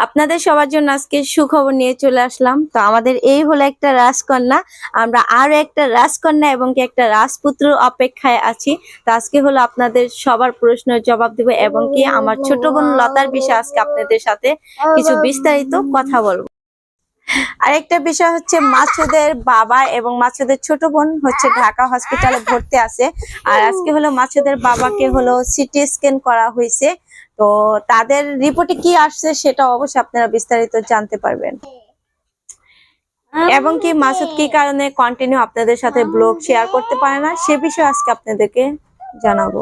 আপনাদের সবার জন্য আজকে সুখবর নিয়ে চলে আসলাম। তো আমাদের এই হলো একটা রাজকন্যা। আমরা আরও একটা রাজকন্যা এবং কি একটা রাজপুত্র অপেক্ষায় আছি। তো আজকে হলো আপনাদের সবার প্রশ্নের জবাব দেব এবং কি আমার ছোট বোন লতার বিষয়ে আজকে আপনাদের সাথে কিছু বিস্তারিত কথা বলব। আরেকটা বিষয় হচ্ছে মাছুদের বাবা এবং মাছুদের ছোট বোন হচ্ছে ঢাকা হসপিটালে ভর্তি আছে। আর আজকে হলো মাছুদের বাবাকে হলো সিটি স্ক্যান করা হয়েছে। তো তাদের রিপোর্টে কি আসছে সেটা অবশ্যই আপনারা বিস্তারিত জানতে পারবেন। এবং কি মাসুদ কি কারণে কন্টিনিউ আপনাদের সাথে ব্লগ শেয়ার করতে পারে না, সে বিষয়ে আজকে আপনাদেরকে জানাব।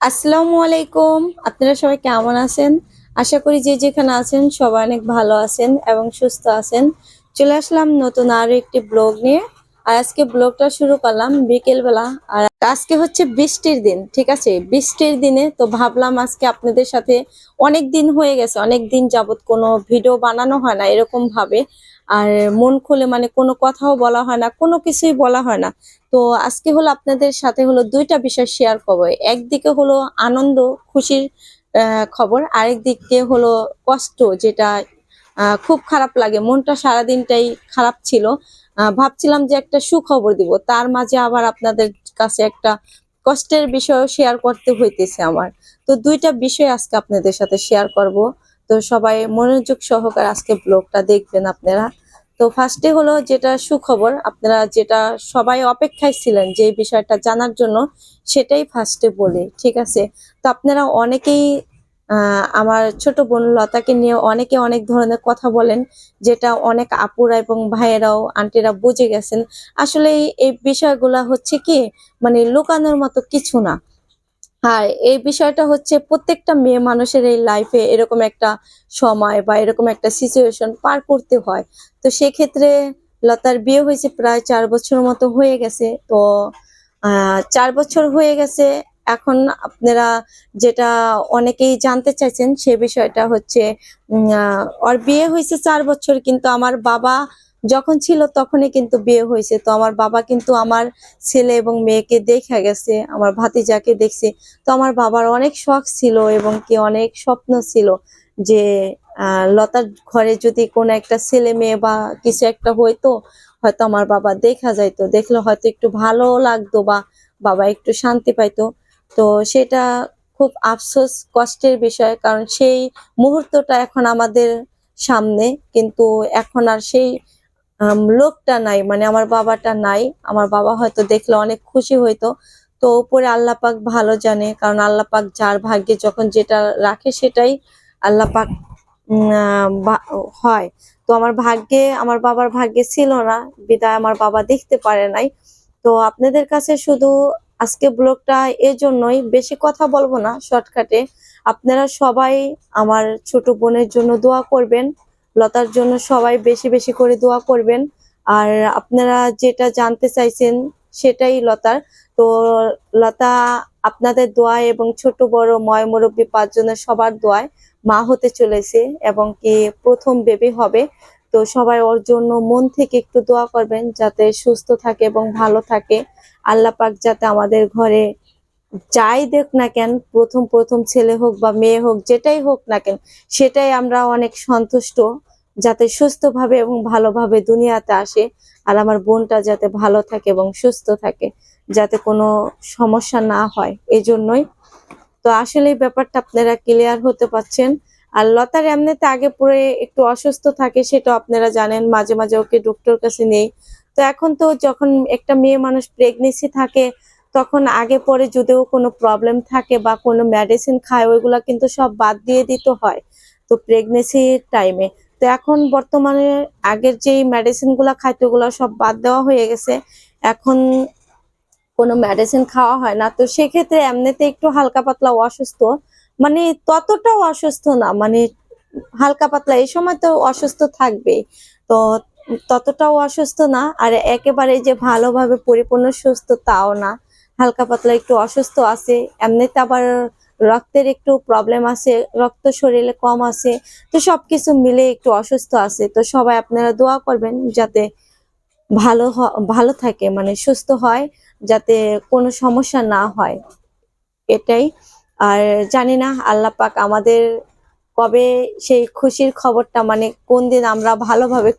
আসসালামু আলাইকুম, আপনারা সবাই কেমন আছেন? আশা করি যে যেখানে আছেন সবাই অনেক ভালো আছেন এবং সুস্থ আছেন। চলে আসলাম নতুন আরও একটি ব্লগ নিয়ে। আর আজকে ব্লগটা শুরু করলাম বিকেল বেলা আর আজকে হচ্ছে বৃষ্টির দিন, ঠিক আছে? বৃষ্টির দিনে তো ভাবলাম আজকে আপনাদের সাথে অনেক দিন হয়ে গেছে, অনেক দিন যাবত কোনো ভিডিও বানানো হয় না এরকম ভাবে আর মন খুলে মানে কোনো কথাও বলা হয় না, কোনো কিছুই বলা হয় না। তো আজকে হলো আপনাদের সাথে হলো দুইটা বিষয় শেয়ার করব। একদিকে হলো আনন্দ, খুশির খবর। আরেক দিকে হলো কষ্ট, যেটা খুব খারাপ লাগে। মনটা সারাদিনটাই খারাপ ছিল। ভাবছিলাম যে একটা সুখবর দিব। তার মাঝে আবার আপনাদের কাছে একটা কষ্টের বিষয় শেয়ার করতে হইতেছে আমার। তো দুইটা বিষয় আজকে আপনাদের সাথে শেয়ার করব। তো সবাই মনোযোগ সহকারে আজকে ব্লগটা দেখবেন আপনারা। তো ফার্স্টে হলো যেটা সুখবর, আপনারা যেটা সবাই অপেক্ষায় ছিলেন যে বিষয়টা জানার জন্য, সেটাই ফার্স্টে বলি, ঠিক আছে? তো আপনারা অনেকেই আমার ছোট বোন লতাকে নিয়ে অনেকে অনেক ধরনের কথা বলেন, যেটা অনেক আপুরা এবং ভাইয়েরাও, আন্টিরা বুঝে গেছেন। আসলে এই- বিষয়গুলা হচ্ছে কি মানে লুকানোর মতো কিছু না। আর এই বিষয়টা হচ্ছে প্রত্যেকটা মেয়ে মানুষের এই লাইফে এরকম একটা সময় বা এরকম একটা সিচুয়েশন পার করতে হয়। তো সেক্ষেত্রে লতার বিয়ে হয়েছে প্রায় চার বছর মতো হয়ে গেছে। তো, আহ, চার বছর হয়ে গেছে। এখন আপনারা যেটা অনেকেই জানতে চাইছেন সে বিষয়টা হচ্ছে ওর বিয়ে হয়েছে চার বছর, কিন্তু আমার বাবা যখন ছিল তখনই কিন্তু বিয়ে হয়েছে। তো আমার বাবা কিন্তু আমার ছেলে এবং মেয়েকে দেখা গেছে, আমার ভাতিজাকে দেখছে। তো আমার বাবার অনেক শখ ছিল এবং কি অনেক স্বপ্ন ছিল যে লতার ঘরে যদি কোনো একটা ছেলে মেয়ে বা কিছু একটা হইতো হয়তো আমার বাবা দেখা যাইতো। দেখলে হয়তো একটু ভালো লাগতো বা বাবা একটু শান্তি পাইতো। তো সেটা খুব আফসোস কষ্টের বিষয় কারণ সেই মুহূর্তটা এখন আমাদের সামনে কিন্তু এখন আর সেই লোকটা নাই মানে আমার বাবাটা নাই। আমার বাবা হয়তো দেখলে অনেক খুশি হইতো। তো উপরে আল্লাহ পাক ভালো জানে কারণ আল্লাহ পাক যার ভাগ্যে যখন যেটা রাখে সেটাই আল্লাহ পাক উম, হয়। তো আমার ভাগ্যে আমার বাবার ভাগ্যে ছিল না বিদায় আমার বাবা দেখতে পারে নাই। তো আপনাদের কাছে শুধু আজকে ব্লগটা এর জন্যই বেশি কথা বলব না শর্টকাটে আপনারা সবাই আমার ছোট বোনের জন্য দোয়া করবেন, লতার জন্য সবাই বেশি বেশি করে দোয়া করবেন। আর আপনারা যেটা জানতে চাইছেন সেটাই লতার। তো লতা আপনাদের দোয়ায় এবং ছোট বড় ময় মুরব্বী পাঁচজনের সবার দোয়ায় মা হতে চলেছে এবং কি প্রথম বেবি হবে। তো সবাই ওর জন্য মন থেকে একটু দোয়া করবেন যাতে সুস্থ থাকে এবং ভালো থাকে। আল্লাহ পাক যাতে আমাদের ঘরে যাই দেখ না কেন, প্রথম প্রথম ছেলে হোক বা মেয়ে হোক, যেটাই হোক না কেন, সেটাই আমরা অনেক সন্তুষ্ট যাতে সুস্থভাবে এবং ভালোভাবে দুনিয়াতে আসে আর আমার বোনটা যাতে ভালো থাকে এবং সুস্থ থাকে, যাতে কোনো সমস্যা না হয়। এজন্যই। তো আসলে ব্যাপারটা আপনারা ক্লিয়ার হতে পারছেন। আর লতার এমনিতে আগে পরে একটু অসুস্থ থাকে সেটা আপনারা জানেন, মাঝে মাঝে ওকে ডক্টর কাছে নেই। তো এখন তো যখন একটা মেয়ে মানুষ প্রেগনেন্সি থাকে, তখন আগে পরে যদিও কোনো প্রবলেম থাকে বা কোনো মেডিসিন খায়, ওইগুলা কিন্তু সব বাদ দিয়ে দিতে হয়, তো প্রেগনেন্সির টাইমে তো এখন বর্তমানে আগের যেই মেডিসিনগুলা খাইতো, ওগুলা সব বাদ দেওয়া হয়ে গেছে। এখন কোনো মেডিসিন খাওয়া হয় না, তো সেক্ষেত্রে এমনিতে একটু হালকা পাতলা অসুস্থ। মানে ততটাও অসুস্থ না মানে হালকা পাতলা, এই সময় তো অসুস্থ থাকবে তো ততটাও অসুস্থ না, আর একেবারে যে ভালোভাবে পরিপূর্ণ, সুস্থ তাও না। হালকা পাতলা একটু অসুস্থ আছে, এমনিতে আবার রক্তের একটু প্রবলেম আছে, রক্ত শরীরে কম আছে, তো সবকিছু মিলে একটু অসুস্থ আছে। তো সবাই আপনারা দোয়া করবেন যাতে ভালো ভালো থাকে মানে সুস্থ হয়, যাতে কোনো সমস্যা না হয়। এটাই। আর জানি না আল্লাহ পাক আমাদের কবে সেই খুশির খবরটা মানে কোন দিন আমরা ভালোভাবে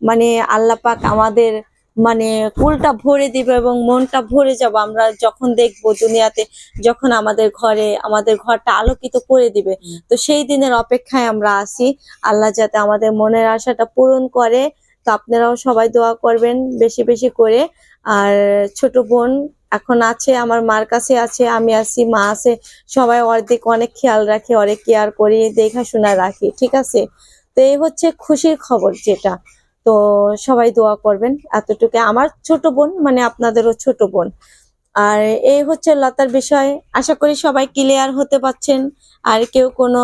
মানে আল্লাহ পাক আমাদের মানে কুলটা ভরে দিবে এবং মনটা ভরে যাব। আমরা যখন দেখব দুনিয়াতে, যখন আমাদের ঘরে, আমাদের ঘরটা আলোকিত করে দিবে, তো সেই দিনের অপেক্ষায় আমরা আছি। আল্লাহ যাতে আমাদের মনের আশাটা পূরণ করে। তো আপনারাও সবাই দোয়া করবেন বেশি বেশি করে। আর ছোট বোন এখন আছে, আমার মার কাছে আছে, আমি আছি, মা আছে, সবাই অর্ধেক, অনেক খেয়াল রাখে, অনেক কেয়ার করি, দেখাশোনা রাখি, ঠিক আছে? তো এই হচ্ছে খুশির খবর যেটা। তো সবাই দোয়া করবেন এতটুকু। আমার ছোট বোন মানে আপনাদেরও ছোট বোন। আর এই হচ্ছে লতার বিষয়। আশা করি সবাই ক্লিয়ার হতে পারছেন। আর কেউ কোনো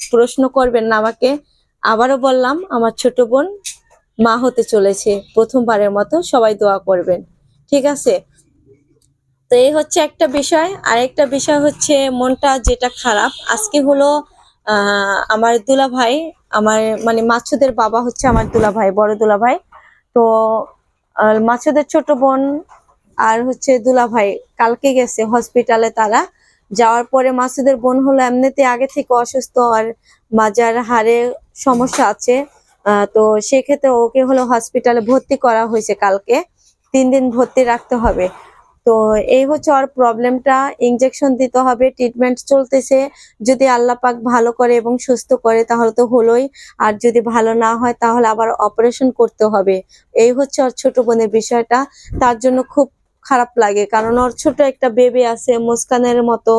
প্রশ্ন করবেন না আমাকে। আবারও বললাম, আমার ছোট বোন মা হতে চলেছে প্রথমবারের মতো, সবাই দোয়া করবেন। ঠিক আছে? তো এই হচ্ছে একটা বিষয়। আরেকটা বিষয় হচ্ছে মনটা যেটা খারাপ। আজকে হলো আমার দুলা ভাই আমার মানে মাছুদের বাবা হচ্ছে আমার দুলা ভাই বড় দুলা ভাই তো মাছুদের ছোট বোন আর হচ্ছে দুলা ভাই কালকে গেছে হসপিটালে তারা। যাওয়ার পরে মাসুদের বোন হলো এমনিতে আগে থেকে অসুস্থ আর মাজার হাড়ে সমস্যা আছে। তো সেক্ষেত্রে ওকে হলো হসপিটালে ভর্তি করা হয়েছে কালকে। তিন দিন ভর্তি রাখতে হবে। তো এই হচ্ছে ওর প্রবলেমটা ইনজেকশন দিতে হবে ট্রিটমেন্ট চলতেছে। যদি আল্লাহ পাক ভালো করে এবং সুস্থ করে, তাহলে তো হলোই। আর যদি ভালো না হয়, তাহলে আবার অপারেশন করতে হবে। এই হচ্ছে ওর ছোট বোনের বিষয়টা। তার জন্য খুব খারাপ লাগে, কারণ ওর ছোট একটা বেবি আছে, মুস্কানের মতো।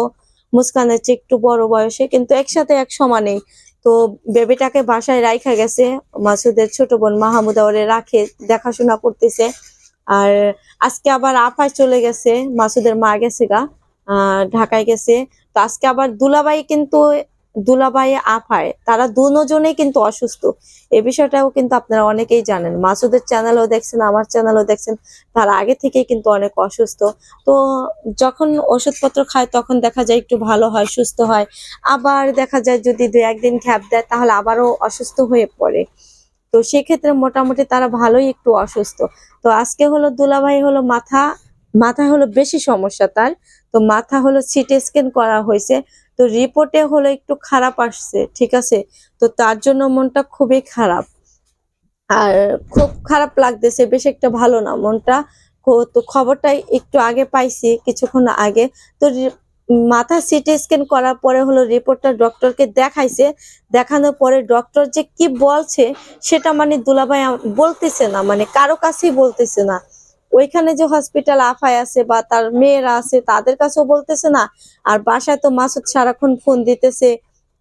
মুস্কানের চেয়ে একটু বড় বয়সে, কিন্তু একসাথে এক সমানেই তো বেবিটাকে বাসায় রাইখা গেছে। মাসুদের ছোট বোন মাহমুদা ওরে রাখে, দেখাশোনা করতেছে। আর আজকে আবার আফায় চলে গেছে, মাসুদের মা গেছে গা ঢাকায় গেছে। তো আজকে আবার দুলাবাই কিন্তু দুলাবাই আফায়, তারা দুজনেই কিন্তু অসুস্থ। এ বিষয়টাও কিন্তু আপনারা অনেকেই জানেন। মাসুদের চ্যানেলও দেখছেন, আমার চ্যানেলও দেখছেন, তার আগে থেকেই কিন্তু অনেক অসুস্থ। তো যখন ওষুধপত্র খায়, তখন দেখা যায় একটু ভালো হয়, সুস্থ হয়। আবার দেখা যায় যদি দু একদিন খ্যাপ দেয়, তাহলে আবারও অসুস্থ হয়ে পড়ে। তো সেক্ষেত্রে মোটামুটি তারা ভালোই একটু অসুস্থ। তো আজকে হলো দুলাভাই হলো মাথা মাথা হলো বেশি সমস্যা তার। তো মাথা হলো সিটি স্ক্যান করা হয়েছে। তো রিপোর্টে হলো একটু খারাপ আসছে, ঠিক আছে? তো তার জন্য মনটা খুবই খারাপ। আর খুব খারাপ লাগতেছে, বেশ একটা ভালো না মনটা। তো খবরটাই একটু আগে পাইছি, কিছুক্ষণ আগে। তো মাথা সিটি স্ক্যান করার পরে হলো রিপোর্টটা ডক্টরকে দেখাইছে। দেখানোর পরে ডক্টর যে কি বলছে সেটা মানে দুলাভাই বলতেছে না মানে কারও কাছেই বলতেছে না। ওইখানে যে হসপিটাল আফায় আছে বা তার মেয়েরা আছে তাদের কাছেও বলতেছে না। আর বাসায় তো মাসুদ সারাক্ষণ ফোন দিতেছে।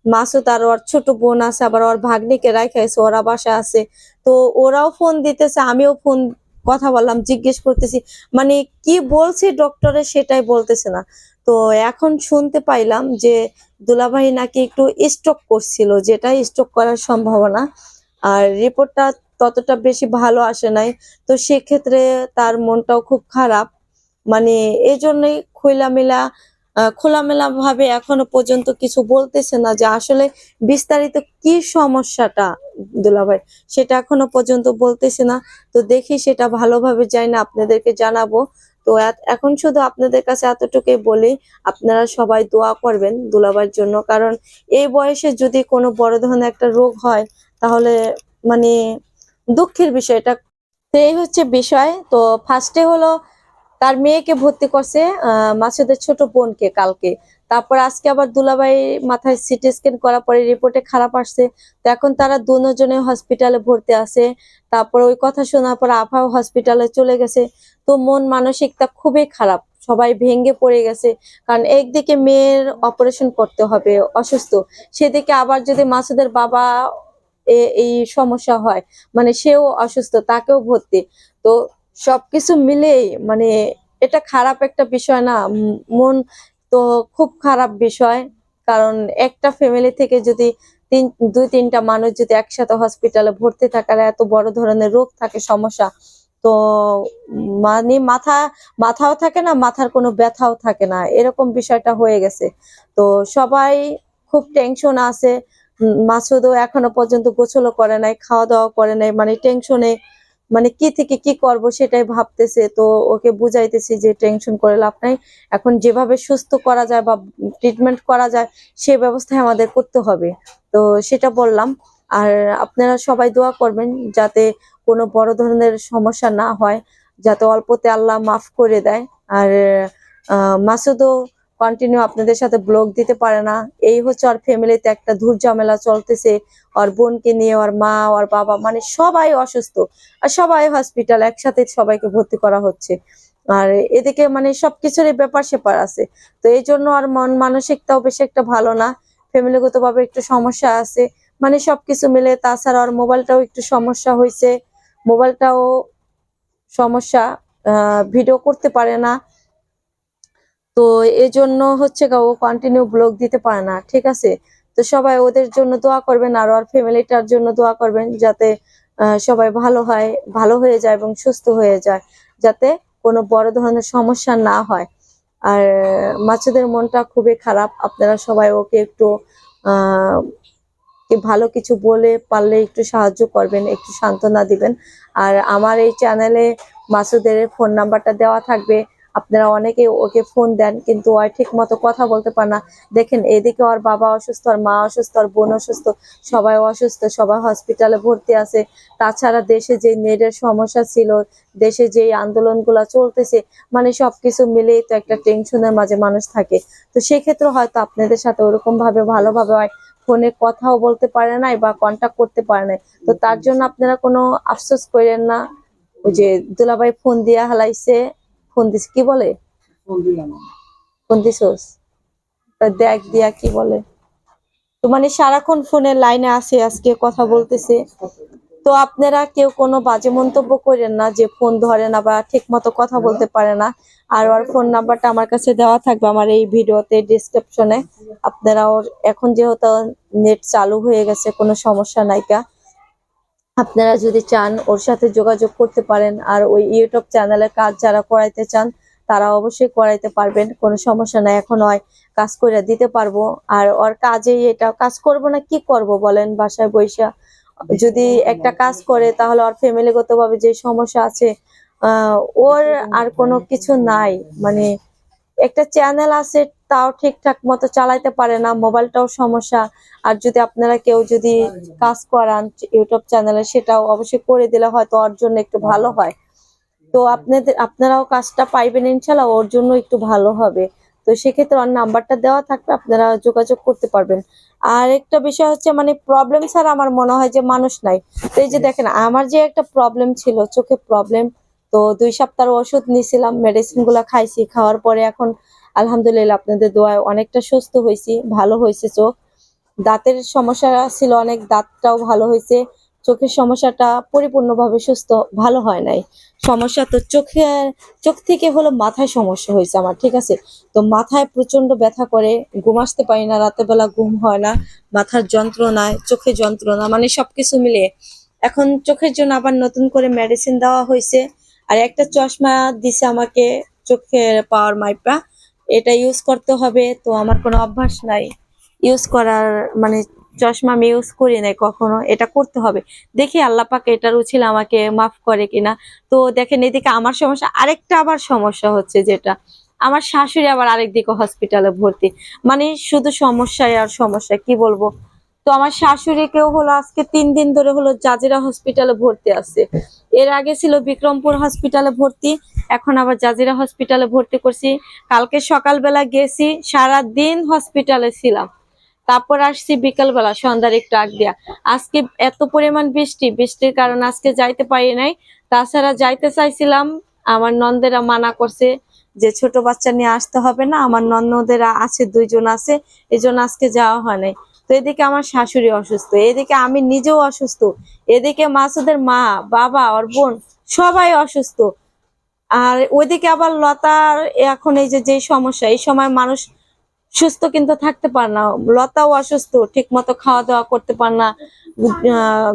মাসুদ আর ওর ছোট বোন আছে, আবার ওর ভাগ্নিকে রাখাইছে ওরা বাসায় আছে। তো ওরাও ফোন দিতেছে, আমিও ফোন কথা বললাম, জিজ্ঞেস করতেছি মানে কি বলছে ডক্টরে সেটাই বলতেছে না। তো এখন শুনতে পাইলাম যে দুলাভাই নাকি একটু স্ট্রোক করছিল, যেটা স্ট্রোক করার সম্ভাবনা। আর রিপোর্টটা ততটা বেশি ভালো আসে নাই। তো সেক্ষেত্রে তার মনটাও খুব খারাপ। মানে এই জন্যই খোলামেলা আহ, খোলামেলা ভাবে এখনও পর্যন্ত কিছু বলতেছে না যে আসলে বিস্তারিত কি সমস্যাটা দুলাভাই সেটা এখনও পর্যন্ত বলতেছে না। তো দেখি সেটা ভালোভাবে যাই না আপনাদেরকে জানাব। তো এখন শুধু আপনাদের কাছে এতটুকুই বলি আপনারা সবাই দোয়া করবেন দুলাভাইয়ের জন্য। কারণ এই বয়সে যদি কোনো বড় ধরনের একটা রোগ হয় তাহলে মানে দুঃখের বিষয়টা। তো এই হচ্ছে বিষয়। তো ফার্স্টে হলো তার মেয়েকে ভর্তি করছে মাসুদের ছোট বোনকে কালকে। তারপর আজকে আবার দুলাভাই মাথায় সিটি স্ক্যান করার পরে রিপোর্টে খারাপ আসছে। তো এখন তারা দুজনে হসপিটালে ভর্তি আছে। তারপর ওই কথা শোনার পর আফাও হসপিটালে চলে গেছে। তো মন মানসিকতা খুবই খারাপ। সবাই ভেঙে পড়ে গেছে। কারণ একদিকে মেয়ের অপারেশন করতে হবে, অসুস্থ। সেদিকে আবার যদি মাসুদের বাবা এই সমস্যা হয় মানে সেও অসুস্থ, তাকেও ভর্তি। তো সবকিছু মিলেই মানে এটা খারাপ একটা বিষয় না। মন তো খুব খারাপ বিষয়। কারণ একটা ফ্যামিলি থেকে যদি তিন, দুই, তিনটা মানুষ যদি একসাথে হসপিটালে ভর্তি থাকার এত বড় ধরনের রোগ থাকে, সমস্যা, তো মানে মাথা, মাথাও থাকে না, মাথার কোনো ব্যথাও থাকে না। এরকম বিষয়টা হয়ে গেছে। তো সবাই খুব টেনশন আছে। মাসুদও এখনও পর্যন্ত গোছলও করে নাই খাওয়া দাওয়া করে নাই মানে টেনশনে মানে কি থেকে কি করব সেটাই ভাবতেছে, তো ওকে বুঝাইতেছি যে টেনশন করে লাভ নাই। এখন যেভাবে সুস্থ করা যায় বা ট্রিটমেন্ট করা যায়, সে ব্যবস্থায় আমাদের করতে হবে। তো সেটা বললাম। আর আপনারা সবাই দোয়া করবেন যাতে কোনো বড় ধরনের সমস্যা না হয়, যাতে অল্পতে আল্লাহ মাফ করে দেয়। আর মাসুদও কন্টিনিউ আপনাদের সাথে ব্লগ দিতে পারে না। এই হচ্ছে ওর ফ্যামিলিতে একটা ধূর ঝামেলা চলতেছে। ওর বোনকে নিয়ে ওর মা ওর বাবা মানে সবাই অসুস্থ। আর সবাই হসপিটাল একসাথে সবাইকে ভর্তি করা হচ্ছে। আর এদিকে মানে সবকিছুরই ব্যাপার সেপার আছে। তো এই জন্য আর মন মানসিকতাও বেশি একটা ভালো না। ফ্যামিলিগত ভাবে একটু সমস্যা আছে। মানে সবকিছু মিলে তাছাড়া ওর মোবাইলটাও একটু সমস্যা হয়েছে মোবাইলটাও সমস্যা ভিডিও করতে পারে না। তো এই জন্য হচ্ছে ও কন্টিনিউ ব্লগ দিতে পারে না, ঠিক আছে? তো সবাই ওদের জন্য দোয়া করবেন, আর ওর ফ্যামিলিটার জন্য দোয়া করবেন, যাতে সবাই ভালো হয়, ভালো হয়ে যায় এবং সুস্থ হয়ে যায়, যাতে কোনো বড় ধরনের সমস্যা না হয়। আর মাছেদের মনটা খুবই খারাপ, আপনারা সবাই ওকে একটু ভালো কিছু বলে পারলে একটু সাহায্য করবেন, একটু সান্ত্বনা দিবেন। আর আমার এই চ্যানেলে মাসুদের ফোন নাম্বারটা দেওয়া থাকবে আপনারা অনেকে ওকে ফোন দেন, কিন্তু ওই ঠিক মতো কথা বলতে পারে না। দেখেন, এদিকে ওর বাবা অসুস্থ, ওর মা অসুস্থ, ওর বোন অসুস্থ, সবাই অসুস্থ, সবাই হসপিটালে ভর্তি আছে। তাছাড়া দেশে যে নেটের সমস্যা ছিল, দেশে যে আন্দোলনগুলো চলতেছে মানে সবকিছু মিলেই তো একটা টেনশনের মাঝে মানুষ থাকে। তো সেক্ষেত্রে হয়তো আপনাদের সাথে ওরকম ভাবে ভালোভাবে হয়, ফোনে কথাও বলতে পারে নাই বা কন্টাক্ট করতে পারে নাই। তো তার জন্য আপনারা কোনো আফসোস করেন না, ওই যে দুলাভাই ফোন দিয়া হালাইছে। ফোন দিস কি বলে? ফোন দিছোস? দেখ দিয়া কি বলে। তো মানে সারাক্ষণ ফোনের লাইনে আসে আজকে কথা বলতেছে। তো আপনারা কেউ কোনো বাজে মন্তব্য করেন না যে ফোন ধরে না বা ঠিক মতো কথা বলতে পারে না। আর ওর ফোন নাম্বারটা আমার কাছে দেওয়া থাকবে আমার এই ভিডিওতে ডিসক্রিপশনে আপনারা ওর এখন যেহেতু নেট চালু হয়ে গেছে কোনো সমস্যা নাইকা আপনারা যদি চান ওর সাথে যোগাযোগ করতে পারেন আর ওই ইউটিউব চ্যানেলের কাজ যারা করাইতে চান, তারা অবশ্যই করাইতে পারবেন, কোনো সমস্যা নাই, এখন হয়, কাজ করে দিতে পারব। আর ওর কাজে এটা, কাজ করব না, কি করব বলেন বাসায় বৈশা যদি একটা কাজ করে, তাহলে ওর ফ্যামিলিগত ভাবে যে সমস্যা আছে ওর আর কোনো কিছু নাই মানে একটা চ্যানেল আছে, তাও ঠিকঠাক মতো চালাইতে পারে না মোবাইলটাও সমস্যা। আর যদি আপনারা কেউ যদি কাজ করান ইউটিউব চ্যানেলে সেটাও অবশ্যই করে দিলে হয়তো ওর জন্য একটু ভালো হয়। তো আপনাদের, আপনারাও কাজটা পাইবেন ইনশাল্লাহ, ওর জন্য একটু ভালো হবে। তো সেক্ষেত্রে ওর নাম্বারটা দেওয়া থাকবে, আপনারা যোগাযোগ করতে পারবেন। আর একটা বিষয় হচ্ছে মানে প্রবলেম ছাড়া আমার মনে হয় যে মানুষ নাই। তো এই যে দেখেন, আমার যে একটা প্রবলেম ছিল, চোখে প্রবলেম তো দুই সপ্তাহ ওষুধ নিয়েছিলাম মেডিসিনগুলা খাইছি, খাওয়ার পরে এখন আলহামদুলিল্লাহ আপনাদের দোয়ায় অনেকটা সুস্থ হয়েছি ভালো হয়েছে চোখ। দাঁতের সমস্যা ছিল অনেক, দাঁতটাও ভালো হয়েছে চোখের সমস্যাটা পরিপূর্ণভাবে সুস্থ, ভালো হয় নাই। সমস্যা তো চোখে চোখ থেকে হলো মাথায় সমস্যা হয়েছে আমার, ঠিক আছে? তো মাথায় প্রচণ্ড ব্যথা করে, ঘুম আসতে পারি না বেলা ঘুম হয় না, মাথার যন্ত্রণায় চোখে যন্ত্রণা মানে সবকিছু মিলিয়ে। এখন চোখের জন্য আবার নতুন করে মেডিসিন দেওয়া হয়েছে আর একটা চশমা দিছে আমাকে চোখের পাওয়ার মাইপা। এটা ইউজ করতে হবে, তো আমার কোনো অভ্যাস নাই। ইউজ করার মানে চশমা আমি ইউজ করি নাই কখনো, এটা করতে হবে। দেখি আল্লাহ পাক এটার উচিল আমাকে মাফ করে কিনা। তো দেখেন এদিকে আমার সমস্যা, আরেকটা আবার সমস্যা হচ্ছে যেটা। আমার শাশুড়ি আবার আরেক দিকে হসপিটালে ভর্তি। মানে শুধু সমস্যায় আর সমস্যা, কি বলব? তো আমার শাশুড়িকেও হলো, আজকে তিন দিন ধরে হলো জাজিরা হসপিটালে ভর্তি আছে। এর আগে ছিল বিক্রমপুর হসপিটালে ভর্তি, এখন আবার জাজিরা হসপিটালে ভর্তি করছি। কালকে সকালবেলা গেছি সারা দিন হসপিটালে ছিলাম। তারপর আসছি বিকালবেলা, সন্ধ্যার একটু আগ দিয়া। আজকে এত পরিমাণ বৃষ্টি, বৃষ্টির কারণে আজকে যাইতে পারি নাই। তাছাড়া যাইতে চাইছিলাম, আমার নন্দেরা মানা করছে যে ছোট বাচ্চা নিয়ে আসতে হবে না, আমার ননদেরা আছে, দুইজন আছে এই জন্য আজকে যাওয়া হয় নাই। তো এদিকে আমার শাশুড়ি অসুস্থ, এদিকে আমি নিজেও অসুস্থ, এদিকে মাসুদের মা, বাবা, ওর বোন সবাই অসুস্থ। আর ওইদিকে আবার লতার এখন এই যে যে সমস্যা, এই সময় মানুষ সুস্থ কিন্তু থাকতে পারে না। লতাও অসুস্থ ঠিক মতো খাওয়া দাওয়া করতে পারে না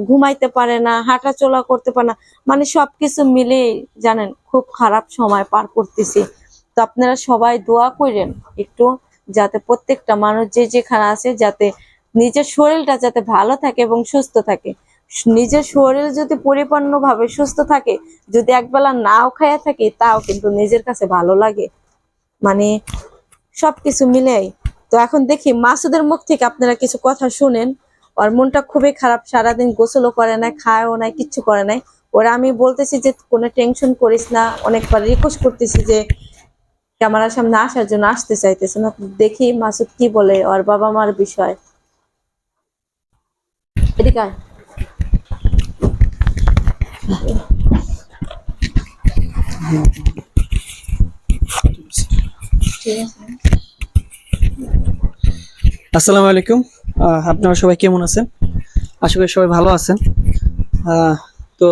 ঘুমাইতে পারে না হাঁটা চলা করতে পারে না। মানে সবকিছু মিলে জানেন, খুব খারাপ সময় পার করতেছি। তো আপনারা সবাই দোয়া করেন একটু, যাতে প্রত্যেকটা মানুষ যে যেখানে আছে, যাতে নিজের শরীরটা যাতে ভালো থাকে এবং সুস্থ থাকে। নিজের শরীর যদি পরিপূর্ণভাবে সুস্থ থাকে, যদি একবেলা নাও খায়া থাকি, তাও কিন্তু নিজের কাছে ভালো লাগে। মানে সবকিছু মিলেই। তো এখন দেখি, মাসুদের মুখ থেকে আপনারা কিছু কথা শুনেন। ওর মনটা খুবই খারাপ, সারাদিন গোসলও করে না খায়ও নাই, কিচ্ছু করে নাই। ওরা আমি বলতেছি যে, কোনো টেনশন করিস না। অনেকবার রিকোয়েস্ট করতেছি যে, ক্যামেরার সামনে আসার জন্য আসতে চাইতেছে না। দেখি মাসুদ কি বলে, ওর বাবা মার বিষয়। এদিকে আয়। আসসালামু আলাইকুম। আপনারা সবাই কেমন আছেন? আশা করি সবাই ভালো আছেন। তো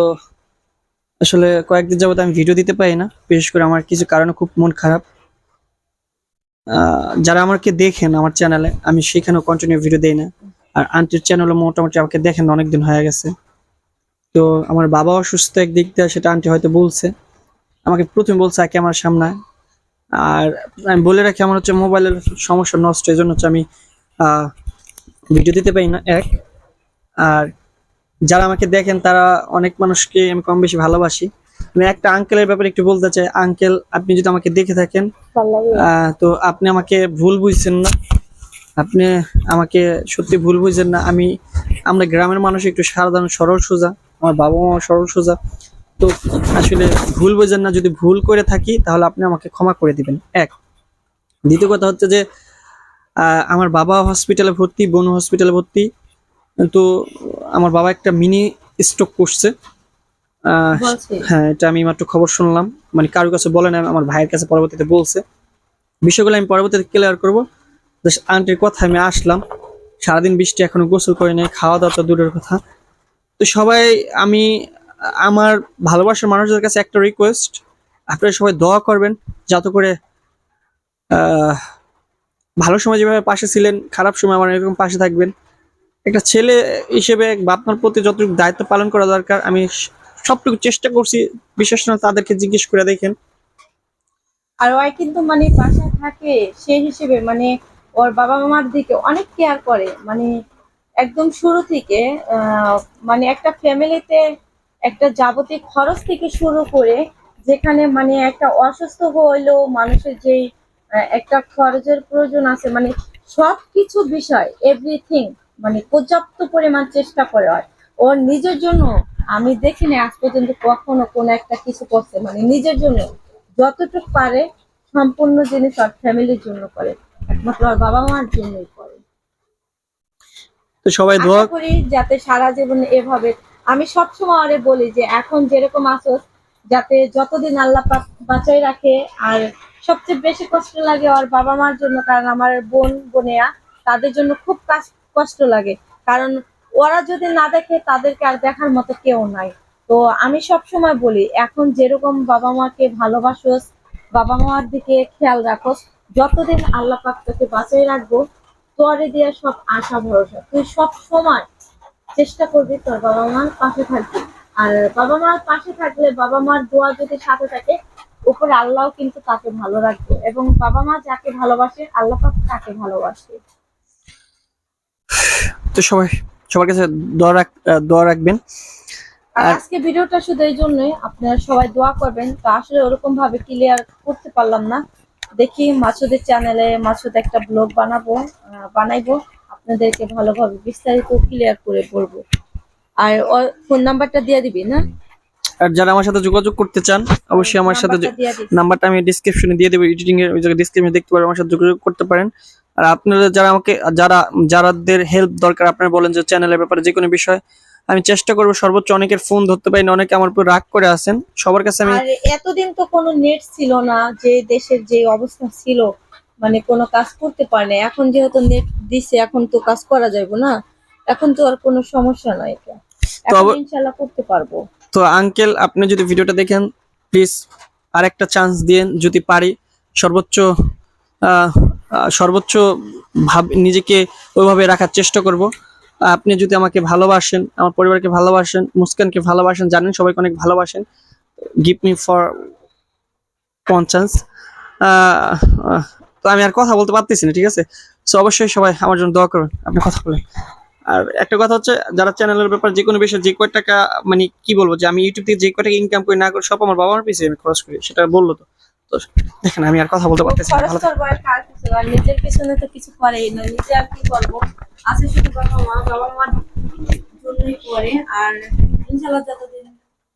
আসলে কয়েকদিন যাবত আমি ভিডিও দিতে পারি না, বিশেষ করে আমার কিছু কারণে খুব মন খারাপ। যারা আমাকে দেখেন আমার চ্যানেলে আমি সেখানেও কন্টিনিউ ভিডিও দেই না। আর আন্টির চ্যানেলে মোটামুটি আমাকে দেখেন অনেকদিন হয়ে গেছে। তো আমার বাবা অসুস্থ একদিক দিয়ে সেটা আন্টি হয়তো বলছে। আমাকে প্রথমে বলছে আগে আমার সামনে আর আমি বলে রাখি আমার হচ্ছে মোবাইলের সমস্যা নষ্ট এই জন্য হচ্ছে আমি আহ, ভিডিও দিতে পারি না এক। আর যারা আমাকে দেখেন তারা অনেক মানুষকে আমি কম বেশি ভালোবাসি। আমি একটা আঙ্কেলের ব্যাপারে একটু বলতে চাই। আঙ্কেল আপনি যদি আমাকে দেখে থাকেন আহ, তো আপনি আমাকে ভুল বুঝছেন না। আপনি আমাকে সত্যি ভুল বুঝেন না। আমি আমরা গ্রামের মানুষ একটু সাধারণ সরল সোজা আমার বাবা মা সরল সোজা। তো আসলে ভুল বুঝেন না যদি ভুল করে থাকি তাহলে আপনি আমাকে ক্ষমা করে দিবেন। এক। দ্বিতীয় কথা হচ্ছে যে আমার বাবা হসপিটালে ভর্তি বোন হসপিটালে ভর্তি। তো আমার বাবা একটা মিনি স্ট্রোক করছে। আহ, হ্যাঁ এটা আমি মাত্র খবর শুনলাম। মানে কারোর কাছে বলে না আমার ভাইয়ের কাছে পরবর্তীতে বলছে। বিষয়গুলো আমি পরবর্তীতে ক্লিয়ার করব। আন্টির কথা আমি আসলাম। সারাদিন বৃষ্টি এখনও গোসল করে নেই খাওয়া দাওয়া তো দূরের কথা। তো সবাই, আমি, আমার ভালোবাসার মানুষদের কাছে একটা রিকোয়েস্ট আপনারা সবাই দোয়া করবেন যাতে করে ভালো সময় যেভাবে পাশে ছিলেন, খারাপ সময় আমার এরকম পাশে থাকবেন। একটা ছেলে হিসেবে আপনার প্রতি যতটুকু দায়িত্ব পালন করা দরকার, আমি সবটুকু চেষ্টা করছি, বিশেষ না তাদেরকে জিজ্ঞেস করে দেখেন। আর ওই কিন্তু মানে বাসায় থাকে, সেই হিসেবে মানে ওর বাবা মামার দিকে অনেক কেয়ার করে। মানে একদম শুরু থেকে মানে একটা ফ্যামিলিতে একটা যাবতীয় খরচ থেকে শুরু করে যেখানে মানে একটা অসুস্থ হইলেও মানুষের যেই একটা খরচের প্রয়োজন আছে মানে সব কিছু বিষয় এভরিথিং মানে পর্যাপ্ত পরিমাণ চেষ্টা করে হয়। ওর নিজের জন্য, আমি দেখিনি আজ পর্যন্ত কখনো কোনো একটা কিছু করছে মানে নিজের জন্য যতটুকু পারে সম্পূর্ণ জিনিস ওর ফ্যামিলির জন্য করে। একমাত্র ওর বাবা মার জন্যই করে তো সবাই দোয়া করি যাতে সারা জীবন এভাবে আমি সবসময় আরে বলি যে এখন যেরকম আছো যাতে যতদিন আল্লাহ বাঁচাই রাখে আর সবচেয়ে বেশি কষ্ট লাগে ওর বাবা মার জন্য কারণ আমার বোন বোনেয়া তাদের জন্য খুব কষ্ট লাগে। কারণ ওরা যদি না দেখে তাদেরকে আর দেখার মতো কেউ নাই। তো আমি সব সময় বলি এখন যেরকম বাবা মাকে ভালোবাসোস বাবা মার দিকে খেয়াল রাখোস যতদিন আল্লাহ পাক তোকে বাঁচাই রাখব তোরে দিয়ে সব আশা ভরসা। তুই সব সময় চেষ্টা করবি তোর বাবা মার পাশে থাকবি আর বাবা মার পাশে থাকলে বাবা মার দোয়া যদি সাথে থাকে উপরে আল্লাহ কিন্তু তাকে ভালো রাখবে। এবং বাবা মা যাকে ভালোবাসে আল্লাহ পাক তাকে ভালোবাসে। তো সবাই সবার কাছে দোয়া রাখ দোয়া রাখবেন। আজকে ভিডিওটা শুধু এই জন্যই আপনারা সবাই দোয়া করবেন। তো আসলে ওরকম ভাবে ক্লিয়ার করতে পারলাম না। দেখি মাসুদের চ্যানেলে মাসুদ একটা ব্লগ বানাবো বানাইবো। আপনাদেরকে ভালোভাবে বিস্তারিত ক্লিয়ার করে বলব। আর ফোন নাম্বারটা দিয়ে দিবি না? আর যারা আমার সাথে যোগাযোগ করতে চান অবশ্যই আমার সাথে নাম্বারটা নাম্বারটা আমি ডিসক্রিপশনে দিয়ে দেবো এডিটিং এর ওই জায়গায় ডিসক্রিপশনে দেখতে পারেন আমার সাথে যোগাযোগ করতে পারেন। আর আপনারা যারা আমাকে যারা যারাদের হেল্প দরকার আপনারা বলেন যে চ্যানেলের ব্যাপারে যে কোনো বিষয় আমি চেষ্টা করব সর্বোচ্চ অনেকের ফোন ধরতে পারি না অনেকে আমার উপর রাগ করে আছেন। সবার কাছে আমি আর এতদিন তো কোনো নেট ছিল না যে দেশের যে অবস্থা ছিল মানে কোনো কাজ করতে পারে না এখন যেহেতু নেট দিছে এখন তো কাজ করা যাবে না। এখন তো আর কোনো সমস্যা নাই এটা। এখন আবার- করতে পারব। তো আঙ্কেল আপনি যদি ভিডিওটা দেখেন প্লিজ আর একটা চান্স দিন যদি পারি। সর্বোচ্চ সর্বোচ্চ ভাব নিজেকে ওইভাবে রাখার চেষ্টা করব। আপনি যদি আমাকে ভালোবাসেন, আমার পরিবারকে ভালোবাসেন, মুস্কানকে ভালোবাসেন, জানেন সবাইকে অনেক ভালোবাসেন গিভ মি ফর ওয়ান তো আমি আর কথা বলতে পারতেছি না, ঠিক আছে? সো অবশ্যই সবাই আমার জন্য দোয়া করবেন আপনি কথা বলেন। আর একটা কথা হচ্ছে, যারা চ্যানেলের ব্যাপার যে কোনো বিষয়ে যে কয় টাকা মানে কি বলব, যে আমি ইউটিউব থেকে যে কয় টাকা ইনকাম করি, না করি, সব আমার বাবা মার পিছিয়ে আমি খরচ করি, সেটা বলল তো। তো দেখেন, আমি আর কথা বলতে পারতেছি না, ভালো আর নিজের পিছনে তো কিছু করেই না, নিজে আর কি করব? আছে শুধু বাবা মা, বাবা মার জন্যই করে, আর ইনশাল্লাহ যতদিন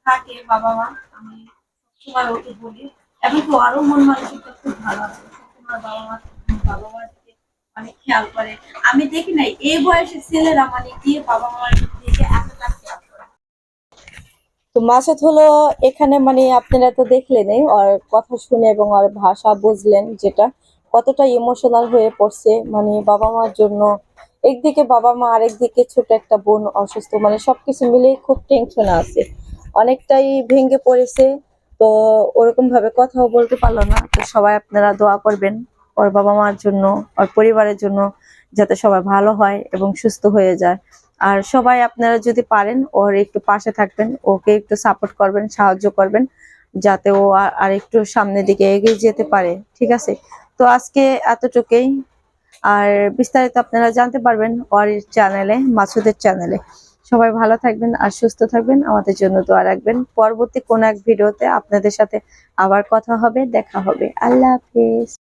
থাকে বাবা মা, আমি সবসময় ওকে বলি। এবং তো আরও মন মানসিকতা খুব ভালো আছে, সবসময় বাবা মা, বাবা দিকে অনেক খেয়াল করে। আমি দেখি নাই, এই বয়সে ছেলেরা মানে গিয়ে বাবা মার দিকে এতটা খেয়াল তো মাসুদ হলো এখানে মানে আপনারা তো দেখলেনই, ওর কথা শুনে এবং ওর ভাষা বুঝলেন যেটা কতটা ইমোশনাল হয়ে পড়ছে। মানে বাবা মার জন্য একদিকে বাবা মা, আরেকদিকে ছোট একটা বোন অসুস্থ মানে সবকিছু মিলেই খুব টেনশনে আছে। অনেকটাই ভেঙে পড়েছে, তো ওরকম ভাবে কথাও বলতে পারল না। তো সবাই আপনারা দোয়া করবেন ওর বাবা মার জন্য, ওর পরিবারের জন্য, যাতে সবাই ভালো হয় এবং সুস্থ হয়ে যায়। আর সবাই আপনারা যদি পারেন, ওর একটু পাশে থাকবেন, ওকে একটু সাপোর্ট করবেন, সাহায্য করবেন, যাতে ও আর- একটু সামনের দিকে এগিয়ে যেতে পারে, ঠিক আছে? তো আজকে এতটুকুই। আর বিস্তারিত আপনারা জানতে পারবেন ওর চ্যানেলে মাসুদের চ্যানেলে সবাই ভালো থাকবেন আর সুস্থ থাকবেন। আমাদের জন্য দোয়া রাখবেন। পরবর্তী কোন এক ভিডিওতে আপনাদের সাথে আবার কথা হবে, দেখা হবে। আল্লাহ হাফিজ।